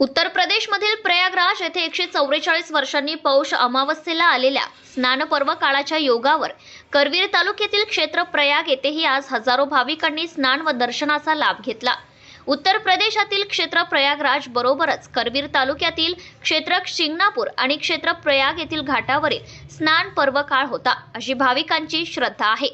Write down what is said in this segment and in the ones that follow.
उत्तर प्रदेशमधील प्रयागराज येथे एकशे चौवेचाळीस वर्षांनी पौष अमावस्येला आलेल्या स्नानपर्व काळाच्या योगावर करवीर तालुक्यातील क्षेत्र प्रयाग येथेही आज हजारो भाविकांनी स्नान व दर्शनाचा लाभ घेतला. उत्तर प्रदेशातील क्षेत्र प्रयागराज बरोबरच करवीर तालुक्यातील क्षेत्र शिंगणापूर आणि क्षेत्र प्रयाग येथील घाटावरील स्नान पर्व काळ होता अशी भाविकांची श्रद्धा आहे.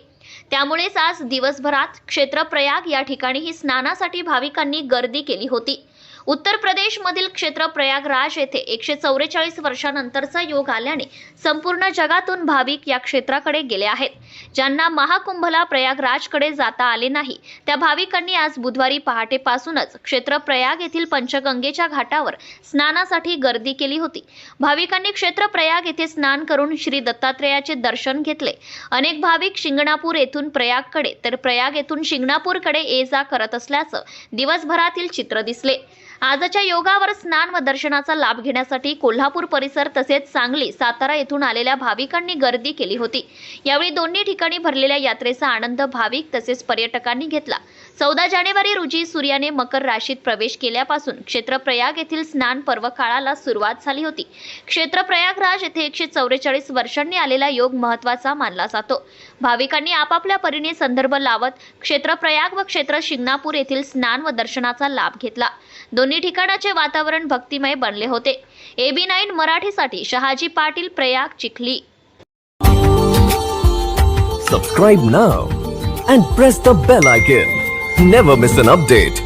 त्यामुळेच आज दिवसभरात क्षेत्र प्रयाग या ठिकाणीही स्नानासाठी भाविकांनी गर्दी केली होती. उत्तर प्रदेशमधील क्षेत्र प्रयागराज येथे एकशे चौवेचाळीस वर्षानंतरचा योग आल्याने संपूर्ण जगातून भाविक या क्षेत्राकडे गेले आहेत. ज्यांना महाकुंभला प्रयागराजकडे जाता आले नाही त्या भाविकांनी आज बुधवारी पहाटेपासूनच क्षेत्र प्रयाग येथील पंचगंगेच्या घाटावर स्नानासाठी गर्दी केली होती. भाविकांनी क्षेत्र प्रयाग येथे स्नान करून श्री दत्तात्रेयाचे दर्शन घेतले. अनेक भाविक शिंगणापूर येथून प्रयागकडे तर प्रयाग येथून शिंगणापूरकडे ये जा करत असल्याचं दिवसभरातील चित्र दिसले. आजच्या योगावर स्नान व दर्शनाचा लाभ घेण्यासाठी कोल्हापूर परिसर तसेच सांगली सातारा येथून आलेल्या भाविकांनी गर्दी केली होती. यावेळी दोन्ही ठिकाणी भरलेल्या यात्रेचा आनंद भाविक तसेच पर्यटकांनी घेतला. चौदा जानेवारी रोजी सूर्याने मकर राशीत प्रवेश केल्यापासून क्षेत्रप्रयाग येथील स्नान पर्व काळाला सुरुवात झाली होती. क्षेत्रप्रयागराज येथे एकशे चौवेचाळीस वर्षांनी आलेला योग महत्त्वाचा मानला जातो. भाविकांनी आपापल्या परीने संदर्भ लावत क्षेत्रप्रयाग व क्षेत्र शिंगणापूर येथील स्नान व दर्शनाचा लाभ घेतला. दोन दोन्ही ठिकाणाचे वातावरण भक्तिमय बनले होते. एबी नाईन मराठीसाठी शहाजी पाटील प्रयाग चिखली. सबस्क्राईब ना and press the bell icon never miss an update